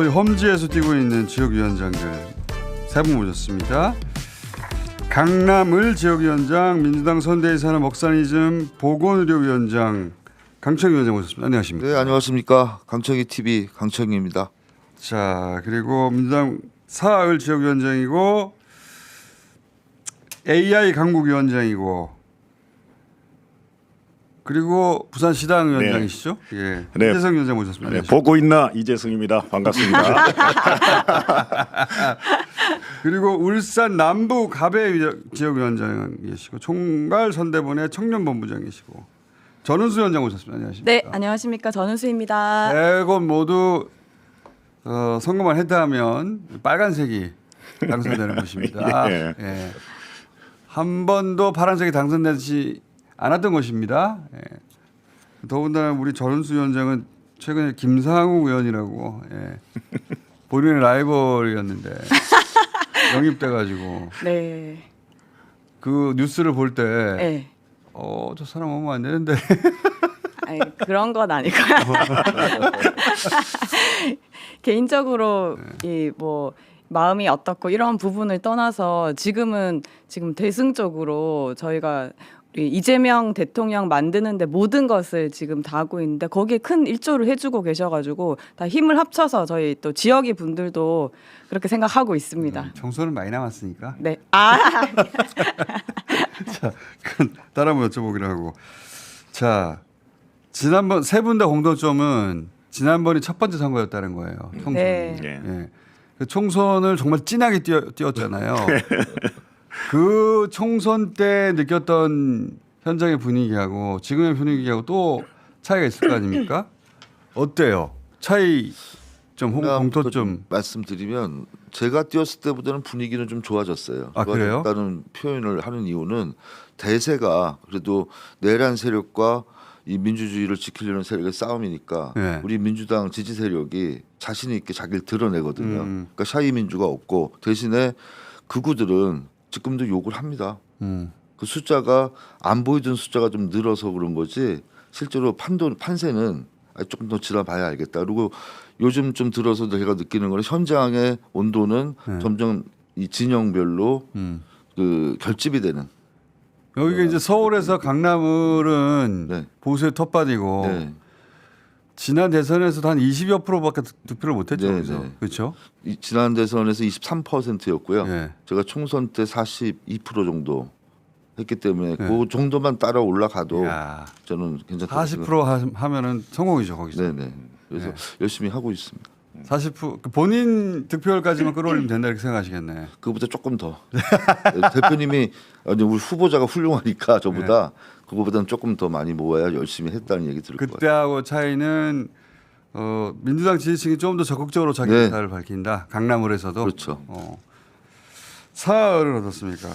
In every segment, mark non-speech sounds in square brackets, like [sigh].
소위 험지에서 뛰고 있는 지역위원장들 세 분 모셨습니다. 강남을 지역위원장, 민주당 선대위 산업 먹사니즘 보건의료위원장 강청 위원장 모셨습니다. 안녕하십니까? 네 안녕하십니까 강청희 TV 강청희입니다. 자 그리고 민주당 사을 지역위원장이고 AI 강국위원장이고 그리고 부산 시당 위원장이시죠? 예. 네. 이재성 위원장 모셨습니다. 네? 보고 있나 이재승입니다. 반갑습니다. [laughs] 그리고 울산 남부 가배 지역위원장 계시고 총괄 선대본의 청년본부장이시고 전은수 위원장 오셨습니다. 안녕하십니까? 네, 안녕하십니까. 전은수입니다. 네곳 모두 어, 선거만 했다면 빨간색이 당선되는 [laughs] 것입니다. 예. 예. 한 번도 파란색이 당선되지 않았던 것입니다. 예. 더군다나 우리 전은수 위원장은 최근에 김상욱 의원이라고 예. 본인의 라이벌이었는데 [laughs] 영입돼가지고 네. 그 뉴스를 볼 때 네. 어, 저 사람 오면 안 되는데. [laughs] 아니, 그런 건 아니고요. [laughs] 개인적으로 이뭐 마음이 어떻고 이런 부분을 떠나서 지금은 지금 대승적으로 저희가 이재명 대통령 만드는데 모든 것을 지금 다 하고 있는데 거기에 큰 일조를 해주고 계셔가지고 다 힘을 합쳐서 저희 또 지역의 분들도 그렇게 생각하고 있습니다. 청소는 많이 남았으니까. 네. 아, [laughs] 자, 따라 한번 여쭤보기로 하고. 자, 지난번 세 분 다 공통점은 지난번이 첫 번째 선거였다는 거예요. 총선. 네. 예. 예. 그 총선을 정말 진하게 뛰어, 뛰었잖아요. [laughs] 그 총선 때 느꼈던 현장의 분위기하고 지금의 분위기하고 또 차이가 있을 거 아닙니까? 어때요? 차이 좀 홍, 공통점. 좀 말씀드리면 제가 뛰었을 때보다는 분위기는 좀 좋아졌어요. 아, 그래요? 좋아졌다는 표현을 하는 이유는 대세가 그래도 내란 세력과 이 민주주의를 지키려는 세력의 싸움이니까 네. 우리 민주당 지지 세력이 자신 있게 자기를 드러내거든요. 음. 그러니까 샤이 민주가 없고 대신에 극우들은 지금도 욕을 합니다. 음. 그 숫자가 안 보이던 숫자가 좀 늘어서 그런 거지 실제로 판도 판세는 아, 조금 더 지나봐야 알겠다. 그리고 요즘 좀 들어서 제가 느끼는 거는 현장의 온도는 네. 점점 이 진영별로 음. 그 결집이 되는. 여기가 이제 서울에서 강남을은 네. 보수의 텃밭이고 네. 지난 대선에서도 한 20여 프로밖에 득표를 못했죠. 네, 그래서 네. 그렇죠. 이 지난 대선에서 23%였고요. 예. 제가 총선 때 42% 정도 했기 때문에 네. 그 정도만 따라 올라가도 야, 저는 괜찮다. 40% 하- 하면은 성공이죠 거기서. 네네. 그래서 네. 열심히 하고 있습니다. 40%그 본인 득표율까지만 끌어올리면 된다 이렇게 생각하시겠네. 그거보다 조금 더 [laughs] 대표님이 아니 우리 후보자가 훌륭하니까 저보다 그거보다는 조금 더 많이 모아야 열심히 했다는 얘기 들을 거예요. 그때하고 차이는 어, 민주당 지지층이 좀 더 적극적으로 자기 네. 의사를 밝힌다. 강남을에서도. 그렇죠. 어. 사흘은 어떻습니까?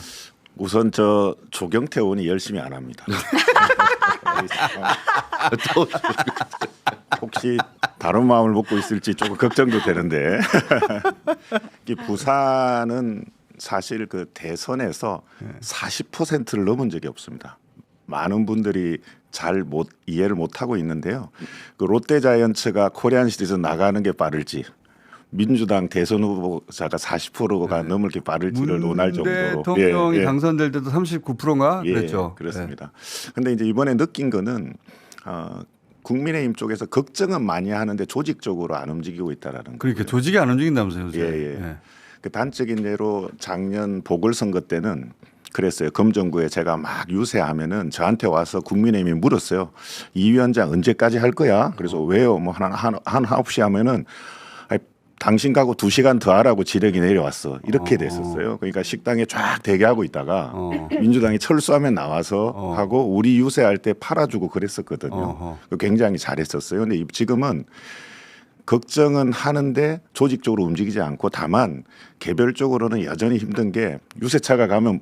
우선 저 조경태 의원이 열심히 안 합니다. 또 [laughs] 혹시 다른 마음을 먹고 있을지 조금 걱정도 되는데 [laughs] 이 부산은 사실 그 대선에서 40%를 넘은 적이 없습니다. 많은 분들이 잘 못 이해를 못 하고 있는데요. 그 롯데자이언츠가 코리안 시리즈 나가는 게 빠를지 민주당 대선 후보자가 40%가 넘을 게 빠를지를 논할 문 정도로 대통령이 예, 예. 당선될 때도 39%인가 예, 그랬죠. 그렇습니다. 근데 이제 이번에 느낀 거는 어, 국민의힘 쪽에서 걱정은 많이 하는데 조직적으로 안 움직이고 있다라는 네. 그러니까 거고요. 조직이 안 움직인다면서요. 요새. 예, 예. 그 단적인 예로 작년 보궐선거 때는 그랬어요. 검정구에 제가 막 유세하면은 저한테 와서 국민의힘이 물었어요. 이 위원장 언제까지 할 거야? 그래서 왜요? 뭐한 한 한 9시 하면은 아이, 당신 가고 두 시간 더 하라고 지령이 내려왔어. 이렇게 어. 됐었어요. 그러니까 식당에 쫙 대기하고 있다가 어. 민주당이 철수하면 나와서 어. 하고 우리 유세할 때 팔아주고 그랬었거든요. 어허. 굉장히 잘했었어요. 근데 이- 지금은 걱정은 하는데 조직적으로 움직이지 않고 다만 개별적으로는 여전히 힘든 게 유세차가 가면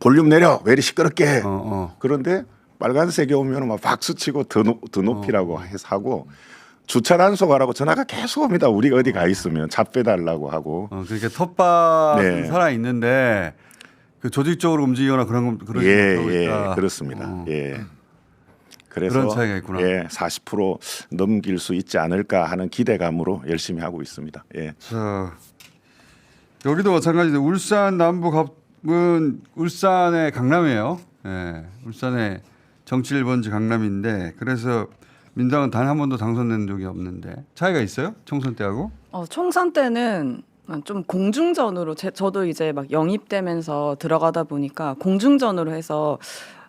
볼륨 내려 왜 이리 시끄럽게 어, 어. 그런데 빨간색이 오면 막 박수 치고 더, 높, 더 높이라고 해서 하고 주차 단속하라고 전화가 계속 옵니다. 우리가 어디 가 있으면 차 빼달라고 하고 어, 그러니까 텃밭은 네. 살아 있는데 그 조직적으로 움직이거나 그런 건 그런 예, 못하고 예, 있다. 그렇습니다. 어. 예. 그래서 그런 차이가 있구나. 예, 40% 넘길 수 있지 않을까 하는 기대감으로 열심히 하고 있습니다. 예. 자 여기도 마찬가지로 울산 남부 갑 은 울산의 강남이에요. 예, 울산의 정치 1번지 강남인데 그래서 민당은 단 한 번도 당선된 적이 없는데 차이가 있어요? 총선 때하고? 어, 총선 때는 좀 공중전으로 제, 저도 이제 막 영입되면서 들어가다 보니까 공중전으로 해서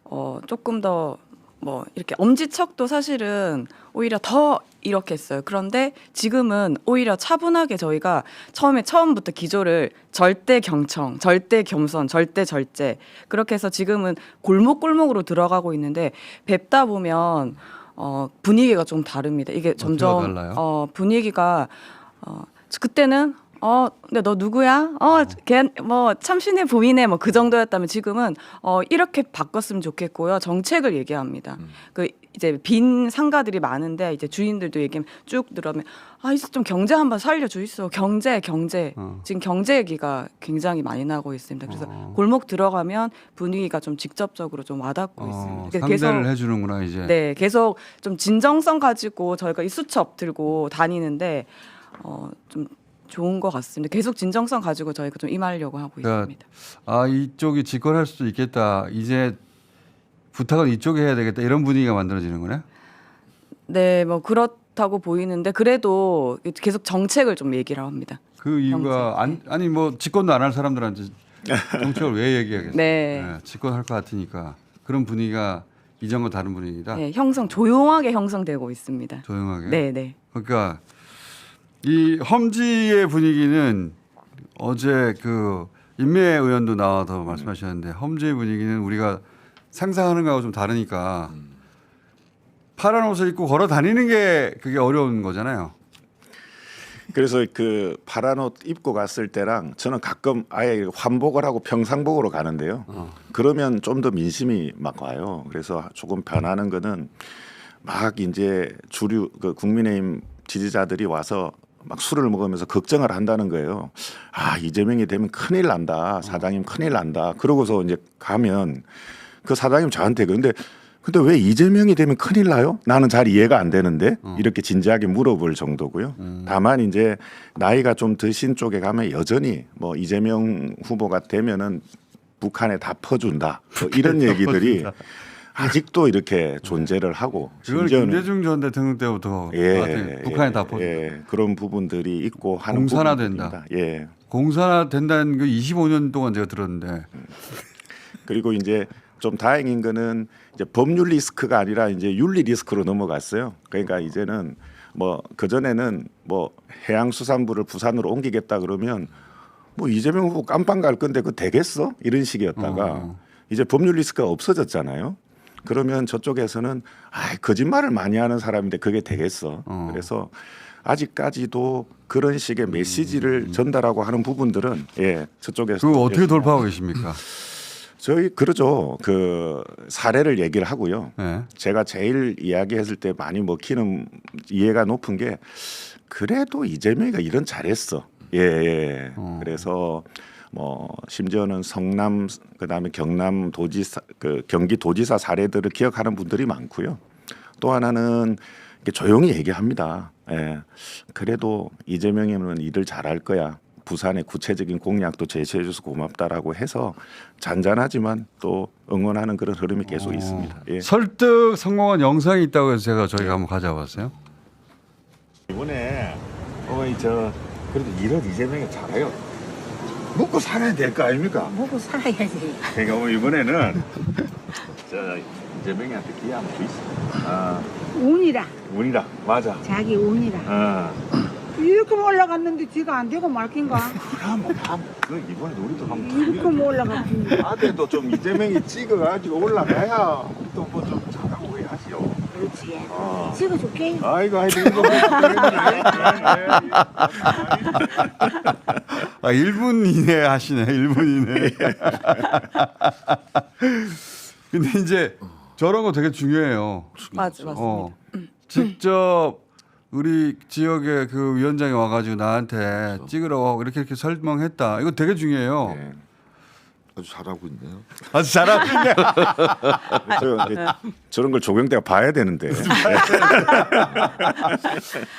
어, 조금 더 뭐 이렇게 엄지척도 사실은 오히려 더 이렇게 했어요. 그런데 지금은 오히려 차분하게 저희가 처음에 처음부터 기조를 절대 경청, 절대 겸손, 절대 절제 그렇게 해서 지금은 골목골목으로 들어가고 있는데 뵙다 보면 어, 분위기가 좀 다릅니다. 이게 점점 달라요? 어, 분위기가 어, 그때는 어, 근데 너 누구야? 어, 걔뭐 참신해 보이네. 뭐 그 정도였다면 지금은 어, 이렇게 바꿨으면 좋겠고요. 정책을 얘기합니다. 그 이제 빈 상가들이 많은데 이제 주인들도 얘기하면 쭉 들어면 아, 이제 좀 경제 한번 살려 주있어. 경제, 경제. 어. 지금 경제 얘기가 굉장히 많이 나고 있습니다. 그래서 어. 골목 들어가면 분위기가 좀 직접적으로 좀 와닿고 어, 있습니다. 그래서 상대를 계속 해주는구나 이제. 네, 계속 좀 진정성 가지고 저희가 이 수첩 들고 다니는데 어, 좀 좋은 것 같습니다. 계속 진정성 가지고 저희가 좀 임하려고 하고 그러니까 있습니다. 아 이쪽이 집권할 수도 있겠다. 이제 부탁은 이쪽에 해야 되겠다. 이런 분위기가 만들어지는 거네. 네, 뭐 그렇다고 보이는데 그래도 계속 정책을 좀 얘기를 합니다. 그 이유가 안, 아니 뭐 집권도 안 할 사람들한테 [laughs] 정책을 왜 얘기하겠어요? 네. 집권할 것 같으니까 그런 분위기가 이전과 다른 분위기다. 네, 형성 조용하게 형성되고 있습니다. 조용하게. 네, 네. 그러니까 이 험지의 분위기는 어제 그 임매 의원도 나와서 말씀하셨는데 험지의 분위기는 우리가 상상하는 거하고 좀 다르니까 파란 옷을 입고 걸어 다니는 게 그게 어려운 거잖아요. 그래서 그 파란 옷 입고 갔을 때랑 저는 가끔 아예 환복을 하고 평상복으로 가는데요. 그러면 좀 더 민심이 막 와요. 그래서 조금 변하는 거는 막 이제 주류 그 국민의힘 지지자들이 와서 막 술을 먹으면서 걱정을 한다는 거예요. 아 이재명이 되면 큰일 난다. 사장님 큰일 난다. 그러고서 이제 가면 그 사장님 저한테 근데 근데 왜 이재명이 되면 큰일 나요? 나는 잘 이해가 안 되는데 이렇게 진지하게 물어볼 정도고요. 다만 이제 나이가 좀 드신 쪽에 가면 여전히 뭐 이재명 후보가 되면은 북한에 다 퍼준다 뭐 이런 얘기들이 아직도 이렇게 존재를 하고 그걸 김대중 전 대통령 때부터 예, 나한테 북한에 예, 다 퍼. 예, 그런 부분들이 있고 하는 공산화된다. 예. 공산화 된다는 그 25년 동안 제가 들었는데 그리고 이제 좀 다행인 거는 이제 법률 리스크가 아니라 이제 윤리 리스크로 넘어갔어요. 그러니까 이제는 뭐 그 전에는 뭐 해양수산부를 부산으로 옮기겠다 그러면 뭐 이재명 후보 깜빵 갈 건데 그 되겠어? 이런 식이었다가 어. 이제 법률 리스크가 없어졌잖아요. 그러면 저쪽에서는 아 거짓말을 많이 하는 사람인데 그게 되겠어. 어. 그래서 아직까지도 그런 식의 메시지를 전달하고 하는 부분들은 예 저쪽에서 그거 어떻게 돌파하고 계십니까? [laughs] 저희 그러죠. 그 사례를 얘기를 하고요. 네. 제가 제일 이야기했을 때 많이 먹히는 이해가 높은 게 그래도 이재명이가 이런 잘했어. 예, 예. 어. 그래서 뭐 심지어는 성남 그다음에 경남 도지사 그 경기 도지사 사례들을 기억하는 분들이 많고요. 또 하나는 이렇게 조용히 얘기합니다. 예. 그래도 이재명이면 일을 잘할 거야. 부산의 구체적인 공약도 제시해 줘서 고맙다라고 해서 잔잔하지만 또 응원하는 그런 흐름이 계속 있습니다. 예. 설득 성공한 영상이 있다고 해서 제가 저희가 한번 가져와봤어요. 이번에 어머니 저 그래도 일은 이재명이 잘해요. 먹고 살아야 될 거 아닙니까? 먹고 살아야지. 그러니까 어머니 이번에는 [laughs] 저 이재명이한테 기회 한번 주있어. 아 운이라. 운이다. 맞아. 자기 운이라. 아 이렇게 올라갔는데 지가 안 되고 말긴가? [laughs] 그럼 그 이번에 우리도 한번 이렇게 올라갔지. 아들도 좀 이재명이 찍어가지고 올라가야 또 뭐 좀. 그렇지. 어. 찍어줄게. 아이고 하여튼 이거 뭐아 1분 이내 하시네. 1분 이내. 근데 이제 저런 거 되게 중요해요. 맞, 맞습니다. 어, 직접 우리 지역의 그 위원장이 와가지고 나한테 찍으라고 하고 이렇게 이렇게 설명했다. 이거 되게 중요해요. 네. 아주 잘하고 있네요. [laughs] 아주 잘하고 있네. [laughs] 저 저런 걸 조경대가 봐야 되는데 [laughs]